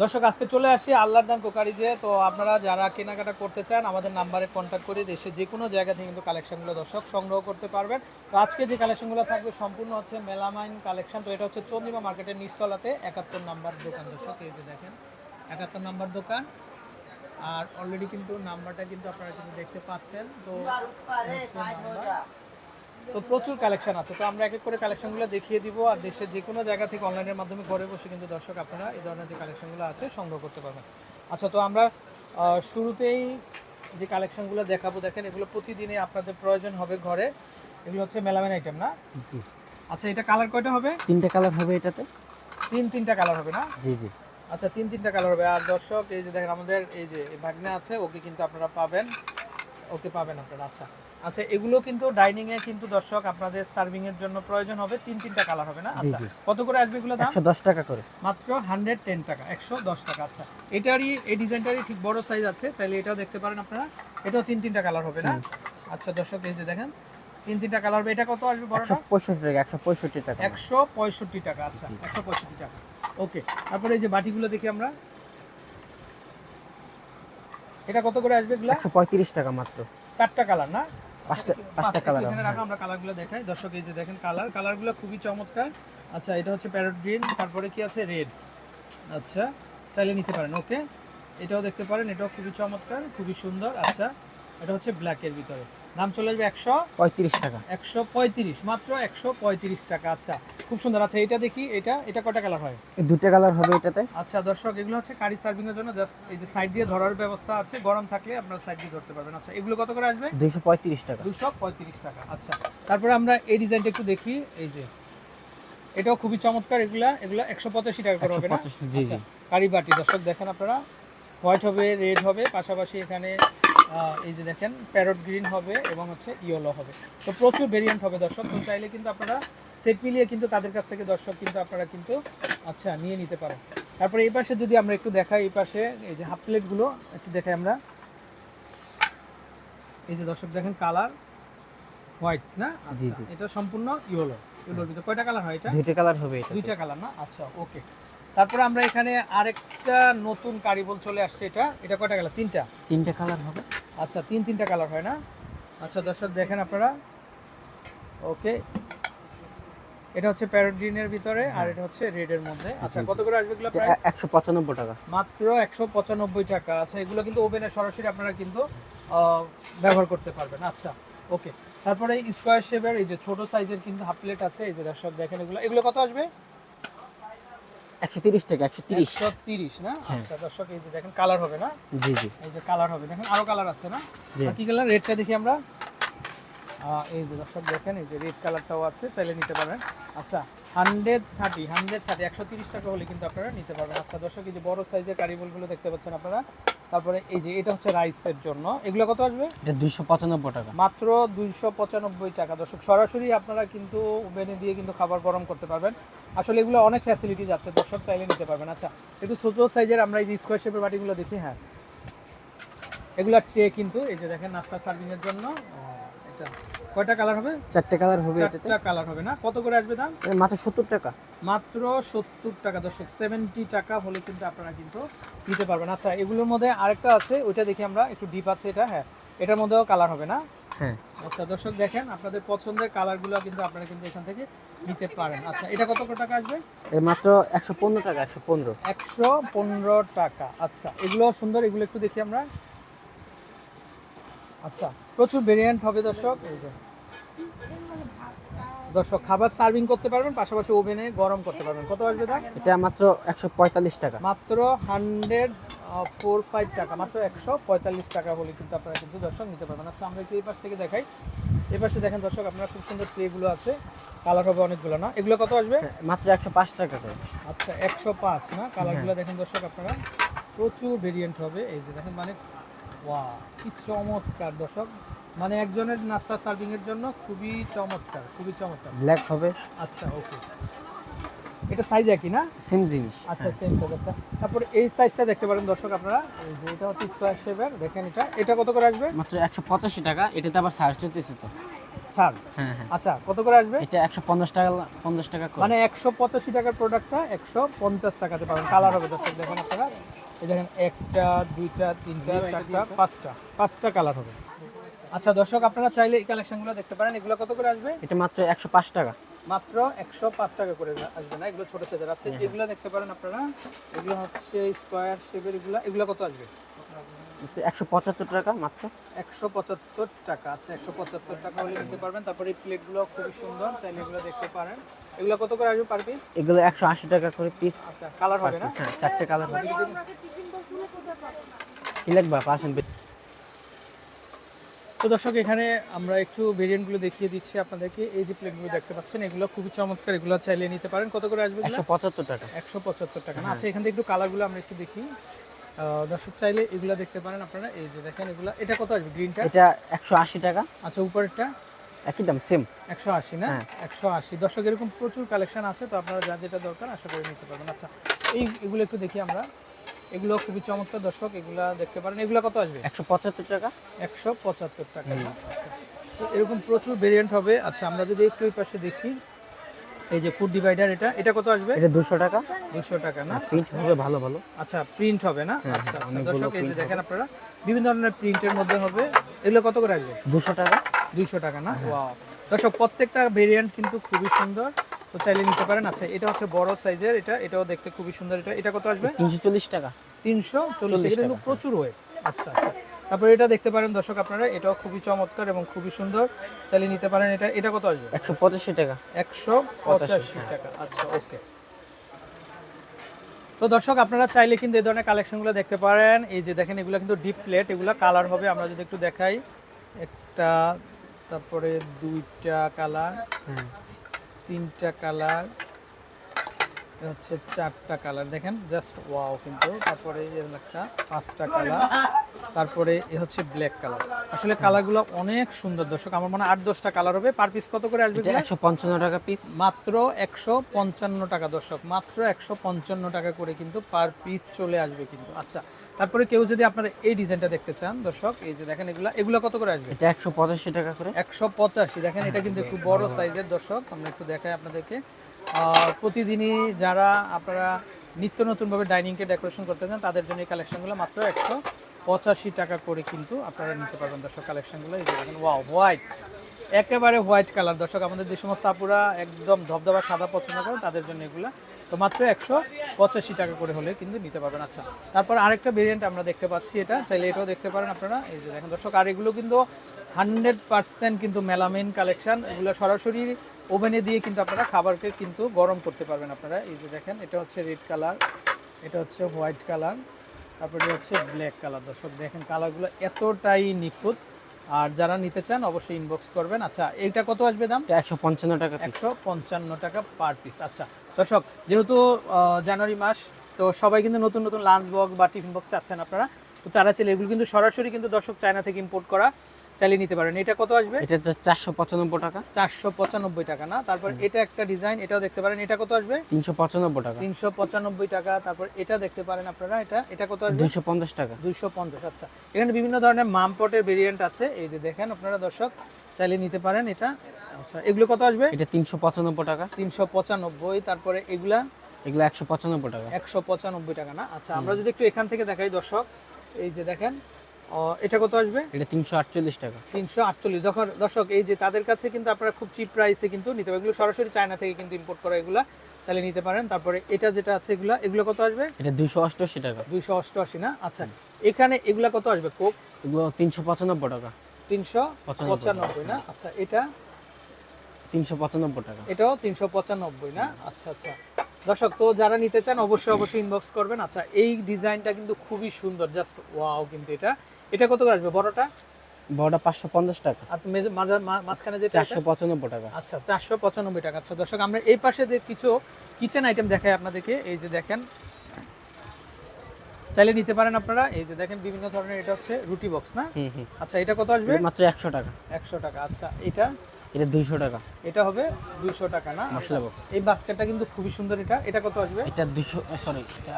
দর্শক আজকে চলে আসি আল্লাহর দান কোকারিজে তো আপনারা যারা কেনাকাটা করতে চান আমাদের নাম্বারে কন্ট্যাক্ট করে দেশে যে কোনো জায়গা থেকে কিন্তু কালেকশনগুলো দর্শক সংগ্রহ করতে পারবেন। তো আজকে যে কালেকশনগুলো থাকবে সম্পূর্ণ হচ্ছে মেলামাইন কালেকশন তো এটা হচ্ছে চন্দ্রিমা মার্কেটের নিচতলাতে একাত্তর নাম্বার দোকান। দর্শক এই যে দেখেন একাত্তর নাম্বার দোকান। আর অলরেডি কিন্তু নাম্বারটা কিন্তু আপনারা কিন্তু দেখতে পাচ্ছেন। তো। তো প্রচুর কালেকশন আছে। তো আমরা এক এক করে কালেকশনগুলো দেখিয়ে দিব আর দেশের যে কোনো জায়গা থেকে অনলাইনের মাধ্যমে ঘরে বসে কিন্তু দর্শক আপনারা এই ধরনের যে কালেকশনগুলো আছে সংগ্রহ করতে পারবেন। আচ্ছা তো আমরা শুরুতেই যে কালেকশনগুলো দেখাবো দেখেন এগুলো প্রতিদিনই আপনাদের প্রয়োজন হবে ঘরে। এগুলো হচ্ছে মেলামেন আইটেম না? জি। আচ্ছা এটা কালার কয়টা হবে? তিনটে কালার হবে এটাতে। তিন তিনটা কালার হবে না? জি জি। আচ্ছা তিন তিনটা কালার হবে। আর দর্শক এই যে দেখেন আমাদের এই যে ভাগনা আছে ওকে কিন্তু আপনারা পাবেন। ওকে পাবেন আপনারা আচ্ছা। আচ্ছা এগুলো কিন্তু ডাইনিং এ কিন্তু দর্শক আপনাদের সার্ভিং এর জন্য প্রয়োজন হবে। তিন তিনটা কালার হবে না? আচ্ছা কত করে আসবে এগুলো দাম? একশো দশ টাকা করে। মাত্র হান্ড্রেড টেন টাকা একশো দশ টাকা আচ্ছা। এটারই এই ডিজাইনটারই ঠিক বড় সাইজ আছে চাইলে এটাও দেখতে পারেন আপনারা। এটাও তিন তিনটা কালার হবে না? আচ্ছা দর্শক এই যে দেখেন তিন তিনটা কালার হবে। এটা কত আসবে বড়টা? পঁয়ষট্টি টাকা একশো পঁয়ষট্টি টাকা। একশো পঁয়ষট্টি টাকা আচ্ছা একশো পঁয়ষট্টি টাকা। ওকে তারপরে এই যে বাটিগুলো দেখি আমরা। এটা কত করে আসবে এগুলা? একশো পঁয়ত্রিশ টাকা মাত্র। চারটা কালার না? পাঁচটা পাঁচটা পাঁচটা কালার এখানে রাখো আমরা কালারগুলো দেখাই। দর্শক এই যে দেখেন কালার কালারগুলো খুবই চমৎকার। আচ্ছা এটা হচ্ছে প্যারট গ্রিন তারপরে কি আছে? রেড আচ্ছা চাইলে নিতে পারেন ওকে এটাও দেখতে পারেন এটাও খুবই চমৎকার খুবই সুন্দর। আচ্ছা এটা হচ্ছে ব্ল্যাকের ভিতরে। দাম চলে আসবে একশো পঁয়ত্রিশ টাকা। একশো পঁয়ত্রিশ মাত্র একশো পঁয়ত্রিশ টাকা। আচ্ছা খুব সুন্দর আচ্ছা এটা দেখি এটা এটা কটা কালার হয়? এই দুটো কালার হবে এটাতে। আচ্ছা দর্শক এগুলো হচ্ছে কারি সার্ভিং এর জন্য জাস্ট এই যে সাইড দিয়ে ধরার ব্যবস্থা আছে। গরম থাকলে আপনারা সাইড দিয়ে ধরতে পারবেন। আচ্ছা এগুলো কত করে আসবে? দুইশো পঁয়ত্রিশ টাকা। দুশো পঁয়ত্রিশ টাকা। আচ্ছা তারপরে আমরা এই ডিজাইনটা একটু দেখি। এই যে এটাও খুবই চমৎকার এগুলা। এগুলা একশো পঁচাশি টাকা করে হবে না? জি জি। আচ্ছা, কারি বাটি। দর্শক দেখেন আপনারা হোয়াইট হবে রেড হবে পাশাপাশি এখানে এই যে দেখেন প্যারট গ্রিন হবে এবং হচ্ছে ইয়েলো হবে। তো প্রচুর ভেরিয়েন্ট হবে দর্শক তো চাইলে কিন্তু আপনারা সেট মিলিয়ে কিন্তু তাদের কাছ থেকে দর্শক কিন্তু আপনারা কিন্তু আচ্ছা নিয়ে নিতে পারেন। তারপরে এই পাশে যদি আমরা একটু দেখাই এই পাশে এই যে হাফ প্লেটগুলো একটু দেখাই আমরা। এই যে দর্শক দেখেন কালার হোয়াইট না? জি, আচ্ছা, জি। এটা সম্পূর্ণ ইয়েলো ইয়েলোর ভিতরে। কয়টা কালার হয় এটা? দুইটা কালার হবে এটা দুইটা কালার না? আচ্ছা ওকে তারপরে আমরা এখানে আরেকটা নতুন কারিবল চলে আসছে এটা। এটা কয়টা কালার তিনটা। তিনটা কালার হবে। আচ্ছা তিন তিনটা কালার হয় না? আচ্ছা দর্শক দেখেন আপনারা। ওকে। এটা হচ্ছে প্যারট গ্রিনের ভিতরে আর এটা হচ্ছে রেড এর মধ্যে। আচ্ছা। কত করে আসবে এগুলো একশো পঁচানব্বই টাকা। মাত্র একশো পঁচানব্বই টাকা। আচ্ছা এগুলো কিন্তু ওভেনে সরাসরি আপনারা কিন্তু ব্যবহার করতে পারবেন। আচ্ছা ওকে। তারপরে স্কোয়ার শেপের এই যে ছোট সাইজের কিন্তু হাফ প্লেট আছে। এই যে দর্শক দেখেন এগুলো। এগুলো কত আসবে? একশো তিরিশ টাকা একশো তিরিশ। একশো তিরিশ না? হ্যাঁ। আচ্ছা দর্শক এই যে দেখেন কালার হবে না? জি জি। এই যে কালার হবে দেখেন আরও কালার আছে না? কি কালার রেডটা দেখি আমরা। এই যে দর্শক দেখেন এই যে রেড কালারটাও আছে চাইলে নিতে পারবেন আচ্ছা হান্ড্রেড থার্টি হান্ড্রেড থার্টি একশো তিরিশ টাকা হলে কিন্তু আপনারা নিতে পারবেন। আচ্ছা দর্শক এই যে বড় সাইজের কারিবলগুলো দেখতে পাচ্ছেন আপনারা। তারপরে এই যে এটা হচ্ছে রাইসের জন্য। এগুলো কত আসবে? এটা দুইশো পঁচানব্বই টাকা। মাত্র দুইশো পঁচানব্বই টাকা। দর্শক সরাসরি আপনারা কিন্তু ওভেনে দিয়ে কিন্তু খাবার গরম করতে পারবেন। আসলে এগুলো অনেক ফ্যাসিলিটিস আছে দর্শক চাইলে নিতে পারবেন। আচ্ছা একটু ছোট সাইজের আমরা এই যে স্কোয়ার শেপের বাটিগুলো দেখি হ্যাঁ। এগুলো ট্রে কিন্তু এই যে দেখেন নাস্তা সার্ভিং এর জন্য। এটা কয়টা কালার হবে? চারটে কালার হবে এটাতে। চারটা কালার হবে না? কত করে আসবে দাম? মাত্র সত্তর টাকা। মাত্র সত্তর টাকা দর্শক। সেভেন্টি টাকা হলে কিন্তু আপনারা কিন্তু নিতে পারবেন। আচ্ছা এগুলোর মধ্যে আরেকটা আছে ওইটা দেখি আমরা একটু ডিপ আছে এটা হ্যাঁ। এটার মধ্যেও কালার হবে না? হ্যাঁ। আচ্ছা দর্শক দেখেন আপনাদের পছন্দের কালারগুলো কিন্তু আপনারা কিন্তু এখান থেকে নিতে পারেন। আচ্ছা এটা কত টাকা আসবে? এই মাত্র একশো পনেরো টাকা একশো পনেরো। একশো পনেরো টাকা। আচ্ছা এগুলো সুন্দর এগুলো একটু দেখি আমরা। আচ্ছা প্রচুর ভেরিয়েন্ট হবে দর্শক। এই যে। দর্শক খাবার সার্ভিং করতে পারবেন পাশাপাশি ওভেনে গরম করতে পারবেন। কত আসবে দাম এটা মাত্র একশো পঁয়তাল্লিশ টাকা। মাত্র হান্ড্রেড ফোর ফাইভ টাকা মাত্র একশো পঁয়তাল্লিশ টাকা হলে কিন্তু আপনারা কিন্তু দর্শক নিতে পারবেন। আচ্ছা আমরা একটু এই পাশ থেকে দেখাই। এই পাশে দেখেন দর্শক আপনারা খুব সুন্দর ট্রেগুলো আছে। কালার হবে অনেকগুলো না? এগুলো কত আসবে? হ্যাঁ, মাত্র একশো পাঁচ টাকা করে। আচ্ছা একশো পাঁচ না? কালারগুলো দেখেন দর্শক আপনারা। প্রচুর ভেরিয়েন্ট হবে। এই যে দেখেন মানে ওয়া কি চমৎকার দর্শক। মানে একজনের নাস্তা সার্ভিং এর জন্য খুবই চমৎকার খুবই চমৎকার। ব্ল্যাক হবে। আচ্ছা ওকে এটা সাইজ একই না? সেম জিনিস আচ্ছা সেম সাইজ আচ্ছা। তারপরে এই সাইজটা দেখতে পারেন দর্শক আপনারা। এই যে এটা হচ্ছে স্কোয়ার শেপের দেখেন এটা। এটা কত করে আসবে? মাত্র একশো পঁচাশি টাকা এটাতে আবার সার্চ চলতেছে তো। ছাড়। হ্যাঁ হ্যাঁ। আচ্ছা কত করে আসবে? এটা একশো পঞ্চাশ টাকা পঞ্চাশ টাকা করে। মানে একশো পঁচাশি টাকার প্রোডাক্টটা একশো পঞ্চাশ টাকাতে পাবেন। কালার হবে দর্শক দেখুন আপনারা। এই দেখেন একটা দুইটা তিনটা চারটা পাঁচটা। পাঁচটা কালার হবে। আচ্ছা দর্শক আপনারা চাইলে এই কালেকশনগুলো দেখতে পারেন। এগুলো কত করে আসবে? এটা মাত্র একশো পাঁচ টাকা। মাত্র একশো পাঁচ টাকা করে আসবে না? এগুলো ছোট সাইজের আছে। এগুলো দেখতে পারেন আপনারা। এগুলো হচ্ছে স্কোয়ার শেপের এগুলো। এগুলো কত আসবে? একশো পঁচাত্তর টাকা মাত্র। একশো পঁচাত্তর টাকা। আচ্ছা একশো পঁচাত্তর টাকা হলে নিতে পারবেন। তারপরে এই প্লেটগুলো খুবই সুন্দর। চাইলে এগুলো দেখতে পারেন। এগুলো কত করে আসবে পার পিস এগুলো একশো আশি টাকা করে পিস আচ্ছা কালার হবে না? হ্যাঁ চারটে কালার হবে। কি লাগবে পার্সেন্ট তো দর্শক এখানে আমরা একটু ভেরিয়েন্টগুলো দেখিয়ে দিচ্ছি আপনাদেরকে। এই যে প্লেটগুলো দেখতে পাচ্ছেন এগুলো খুবই চমৎকার এগুলো চাইলে নিতে পারেন। কত করে আসবে একশো পঁচাত্তর টাকা। একশো পঁচাত্তর টাকা। না আচ্ছা এখান থেকে একটু কালারগুলো আমরা একটু দেখি। দর্শক চাইলে এগুলো দেখতে পারেন আপনারা। এই যে দেখেন এগুলো। এটা কত আসবে গ্রিনটা এটা একশো আশি টাকা। আচ্ছা উপরেরটা? একই দাম সেম একশো আশি না? হ্যাঁ। একশো আশি। দর্শক এরকম প্রচুর কালেকশন আছে তো আপনারা যা যেটা দরকার আশা করে নিতে পারবেন। আচ্ছা এই এগুলো একটু দেখি আমরা। এগুলো খুবই চমৎকার দর্শক এগুলা দেখতে পারেন। এগুলো কত আসবে? একশো পঁচাত্তর টাকা। একশো পঁচাত্তর টাকা। তো এরকম প্রচুর ভেরিয়েন্ট হবে। আচ্ছা আমরা যদি একটু ওই পাশে দেখি এই যে ফুড ডিভাইডার এটা এটা কত আসবে? এটা দুশো টাকা। দুশো টাকা না? পিস হবে ভালো ভালো। আচ্ছা প্রিন্ট হবে না? হ্যাঁ, আচ্ছা আচ্ছা। দর্শক এই যে দেখেন আপনারা বিভিন্ন ধরনের প্রিন্টের মধ্যে হবে। এগুলো কত করে আসবে? দুশো টাকা। দুইশো টাকা না? ওয়াও দর্শক প্রত্যেকটা ভেরিয়েন্ট কিন্তু খুবই সুন্দর। তো চাইলে নিতে পারেন। আচ্ছা এটা হচ্ছে বড় সাইজের এটা এটাও দেখতে খুবই সুন্দর। এটা এটা কত আসবে? তিনশো চল্লিশ টাকা। তিনশো চল্লিশ চল্লিশ এটা কিন্তু প্রচুর ওয়েট আচ্ছা আচ্ছা। তারপরে এটা দেখতে পারেন দর্শক আপনারা এটাও খুবই চমৎকার এবং খুবই সুন্দর। চাইলে নিতে পারেন এটা এটা কত আসবে? একশো পঁচাশি টাকা। একশো পঁচাশি হ্যাঁ। টাকা। আচ্ছা ওকে। তো দর্শক আপনারা চাইলে কিন্তু এই ধরনের কালেকশনগুলো দেখতে পারেন। এই যে দেখেন এগুলো কিন্তু ডিপ প্লেট এগুলো কালার হবে আমরা যদি একটু দেখাই। একটা তারপরে দুইটা কালার হ্যাঁ। তিনটা কালার। হচ্ছে চারটা কালার দেখেন জাস্ট ওয়াও কিন্তু। তারপরে একটা পাঁচটা কালার তারপরে এ হচ্ছে ব্ল্যাক কালার। আসলে কালারগুলো অনেক সুন্দর দর্শক। আমার মনে হয় আট দশটা কালার হবে পার পিস কত করে আসবে একশো পঞ্চান্ন টাকা পিস মাত্র একশো পঞ্চান্ন টাকা দর্শক। মাত্র একশো পঞ্চান্ন টাকা করে কিন্তু পার পিস চলে আসবে কিন্তু। আচ্ছা তারপরে কেউ যদি আপনারা এই ডিজাইনটা দেখতে চান দর্শক এই যে দেখেন এগুলা এগুলো কত করে আসবে? এটা একশো পঁচাশি টাকা করে। একশো পঁচাশি দেখেন এটা কিন্তু একটু বড় সাইজের দর্শক। আমরা একটু দেখাই আপনাদেরকে। প্রতিদিনই যারা আপনারা নিত্য নতুনভাবে ডাইনিংকে ডেকোরেশন করতে চান, তাদের জন্য এই কালেকশনগুলো মাত্র একশো পঁচাশি টাকা করে কিন্তু আপনারা নিতে পারবেন দর্শক কালেকশনগুলো। এই যে দেখেন হোয়াইট একেবারে হোয়াইট কালার দর্শক, আমাদের যে সমস্ত আপুরা একদম ধবধবা সাদা পছন্দ করেন, তাদের জন্য এগুলা তো মাত্র একশো পঁচাশি টাকা করে হলে কিন্তু নিতে পারবেন। আচ্ছা তারপর আরেকটা ভেরিয়েন্ট আমরা দেখতে পাচ্ছি এটা। চাইলে এটাও দেখতে পারেন আপনারা। এই যে দেখেন, দর্শক, আর এগুলো কিন্তু হান্ড্রেড পার্সেন্ট কিন্তু মেলামেন কালেকশন এগুলো সরাসরি ওভেনে দিয়ে কিন্তু আপনারা খাবারকে কিন্তু গরম করতে পারবেন আপনারা। এই যে দেখেন এটা হচ্ছে রেড কালার এটা হচ্ছে হোয়াইট কালার তারপরে হচ্ছে ব্ল্যাক কালার দর্শক দেখেন কালারগুলো এতটাই নিখুঁত। আর যারা নিতে চান অবশ্যই ইনবক্স করবেন। আচ্ছা এইটা কত আসবে দাম? একশো পঞ্চান্ন টাকা একশো পঞ্চান্ন টাকা পার পিস আচ্ছা দর্শক যেহেতু জানুয়ারি মাস তো সবাই কিন্তু নতুন নতুন লাঞ্চ বক্স বা টিফিন বক্স চাচ্ছেন আপনারা। তো তারা চাইলে এগুলো কিন্তু সরাসরি কিন্তু দর্শক চায়না থেকে ইম্পোর্ট করা। চাইলে নিতে পারেন। এটা কত আসবে? এটা চারশো পঁচানব্বই টাকা। চারশো পঁচানব্বই টাকা না? তারপর এটা একটা ডিজাইন এটাও দেখতে পারেন। এটা কত আসবে? তিনশো পঁচানব্বই টাকা। তিনশো পঁচানব্বই টাকা তারপর এটা দেখতে পারেন আপনারা। এটা এটা কত আসবে? দুইশো পঞ্চাশ টাকা। দুইশো পঞ্চাশ আচ্ছা। এখানে বিভিন্ন ধরনের মামপটের ভেরিয়েন্ট আছে। এই যে দেখেন আপনারা দর্শক চালিয়ে নিতে পারেন এটা। আচ্ছা এগুলো কত আসবে? এটা তিনশো পঁচানব্বই টাকা। তিনশো পঁচানব্বই তারপরে এগুলা? এগুলো একশো পঁচানব্বই টাকা। একশো পঁচানব্বই টাকা না? আচ্ছা আমরা যদি একটু এখান থেকে দেখাই দর্শক এই যে দেখেন এটা কত আসবে? এটা তিনশো আটচল্লিশ টাকা। তিনশো আটচল্লিশ। যখন দর্শক এই যে তাদের কাছে কিন্তু আপনারা খুব চিপ প্রাইসে কিন্তু নিতে পারেন এগুলো সরাসরি চায়না থেকে কিন্তু ইম্পোর্ট করা এগুলা তাহলে নিতে পারেন। তারপরে এটা যেটা আছে এগুলা এগুলো কত আসবে? এটা দুইশো অষ্টআশি টাকা। দুইশো অষ্টআশি না? আচ্ছা। এখানে এগুলা কত আসবে? কোক? এগুলো তিনশো পঁচানব্বই টাকা। তিনশো পঁচানব্বই। পঁচানব্বই না? আচ্ছা এটা? তিনশো পঁচানব্বই টাকা। এটাও তিনশো পঁচানব্বই না? আচ্ছা আচ্ছা। দর্শক তো যারা নিতে চান অবশ্যই অবশ্যই ইনবক্স করবেন। আচ্ছা এই ডিজাইনটা কিন্তু খুবই সুন্দর জাস্ট ওয়াও কিন্তু এটা। এটা কত করে আসবে? বড়টা? বড়টা পাঁচশো পঞ্চাশ টাকা। আর মাঝখানে যেটা চারশো? পঁচানব্বই টাকা। আচ্ছা চারশো পঁচানব্বই টাকা। আচ্ছা দর্শক আমরা এই পাশে যে কিছু কিচেন আইটেম দেখাই আপনাদেরকে এই যে দেখেন। চাইলে নিতে পারেন আপনারা। এই যে দেখেন বিভিন্ন ধরনের এটা হচ্ছে রুটি বক্স না? আচ্ছা এটা কত আসবে? মাত্র একশো টাকা। একশো টাকা। আচ্ছা এটা এটা দুইশো টাকা। এটা হবে দুইশো টাকা না? মশলা বক্স এই বাস্কেটটা কিন্তু খুবই সুন্দর এটা? এটা কত আসবে? এটা দুশো সরি এটা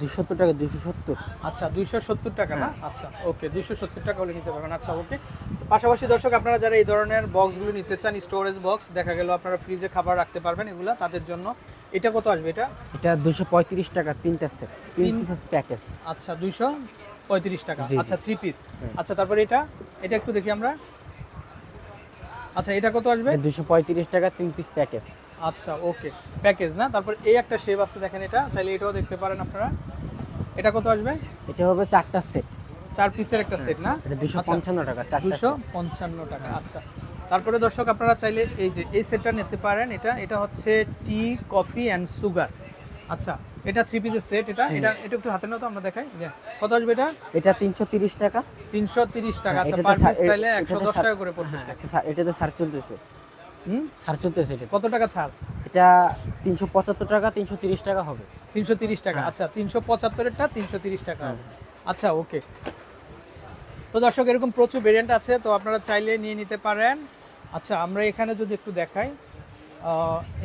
দুশো টাকা দুশো সত্তর। আচ্ছা দুইশো সত্তর টাকা না? আচ্ছা ওকে দুইশো সত্তর টাকা হলে নিতে পারবেন। আচ্ছা ওকে। পাশাপাশি দর্শক আপনারা যারা এই ধরনের বক্সগুলো নিতে চান স্টোরেজ বক্স দেখা গেল আপনারা ফ্রিজে খাবার রাখতে পারবেন এগুলো তাদের জন্য। এটা কত আসবে এটা? এটা দুশো পঁয়ত্রিশ টাকা তিনটা সেট তিন পিসেস প্যাকেজ আচ্ছা দুইশো পঁয়ত্রিশ টাকা। জি, জি। আচ্ছা থ্রি পিস আচ্ছা তারপরে এটা? এটা একটু দেখি আমরা। আচ্ছা এটা কত আসবে? এটা দুশো পঁয়ত্রিশ টাকা তিন পিস প্যাকেজ আচ্ছা ওকে। প্যাকেজ না? তারপর এই একটা শেপ আছে দেখেন এটা। চাইলে এটাও দেখতে পারেন আপনারা। এটা কত আসবে? এটা হবে চারটা সেট চার পিসের একটা সেট না? এটা দুশো আচ্ছা। পঞ্চান্ন টাকা চারটা দুশো set। পঞ্চান্ন টাকা আচ্ছা। তারপরে দর্শক আপনারা চাইলে এই যে এই সেটটা নিতে পারেন। এটা এটা হচ্ছে টি কফি অ্যান্ড সুগার আচ্ছা এটা থ্রি পিসের সেট এটা এটা এটা একটু হাতে নাও তো আমরা দেখাই। কত আসবে এটা? এটা তিনশো তিরিশ টাকা। তিনশো তিরিশ টাকা হ্যাঁ, আচ্ছা পার পিস একশো এটাতে টাকা করে হ্যাঁ পড়তেছে এটাতে সার চলতেছে। হুম? সার চলতেছে এটা। কত টাকা ছাড়? এটা তিনশো পঁচাত্তর টাকা তিনশো তিরিশ টাকা হবে। তিনশো তিরিশ টাকা হ্যাঁ। আচ্ছা তিনশো পঁচাত্তরেরটা তিনশো তিরিশ টাকা হ্যাঁ। হবে। আচ্ছা ওকে তো দর্শক এরকম প্রচুর ভেরিয়েন্ট আছে তো আপনারা চাইলে নিয়ে নিতে পারেন। আচ্ছা আমরা এখানে যদি একটু দেখাই।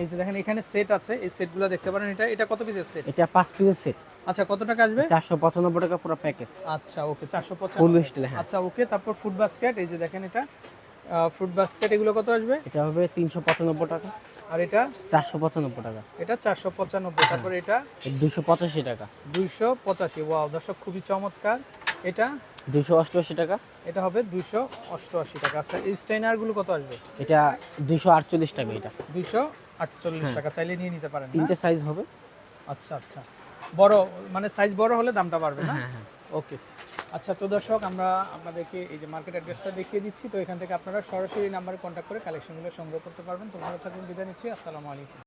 এই যে দেখেন এখানে সেট আছে। এই সেটগুলো দেখতে পারেন এটা এটা কত পিসের সেট এটা পাঁচ পিসের সেট আচ্ছা কত টাকা আসবে? চারশো পঁচানব্বই টাকা পুরো প্যাকেজ আচ্ছা ওকে চারশো ফুল পঁচাত্তর স্টিল হ্যাঁ। আচ্ছা ওকে তারপর ফুড বাস্কেট এই যে দেখেন এটা। ফুড বাস্কেট এগুলো কত আসবে? এটা হবে তিনশো পঁচানব্বই টাকা। আর এটা? চারশো পঁচানব্বই টাকা। এটা চারশো পঁচানব্বই তারপর এটা? দুশো পঁচাশি টাকা। দুইশো পঁচাশি ওয়াও দর্শক খুবই চমৎকার। এটা? দুশো অষ্টআশি টাকা। এটা হবে দুইশো অষ্টআশি টাকা। আচ্ছা এই স্টেইনারগুলো কত আসবে? এটা দুশো আটচল্লিশ টাকা এটা। দুইশো আটচল্লিশ হ্যাঁ। টাকা চাইলে নিয়ে নিতে পারেন? তিনটে সাইজ হবে। আচ্ছা আচ্ছা। বড় মানে সাইজ বড় হলে দামটা বাড়বে না? হ্যাঁ হ্যাঁ। ওকে। আচ্ছা তো দর্শক আমরা আপনাদেরকে এই যে মার্কেট অ্যাড্রেসটা দেখিয়ে দিচ্ছি তো এখান থেকে আপনারা সরাসরি নাম্বারে কন্ট্যাক্ট করে কালেকশনগুলো সংগ্রহ করতে পারবেন। তো ভালো থাকবেন বিদায় নিচ্ছি আসসালামু আলাইকুম।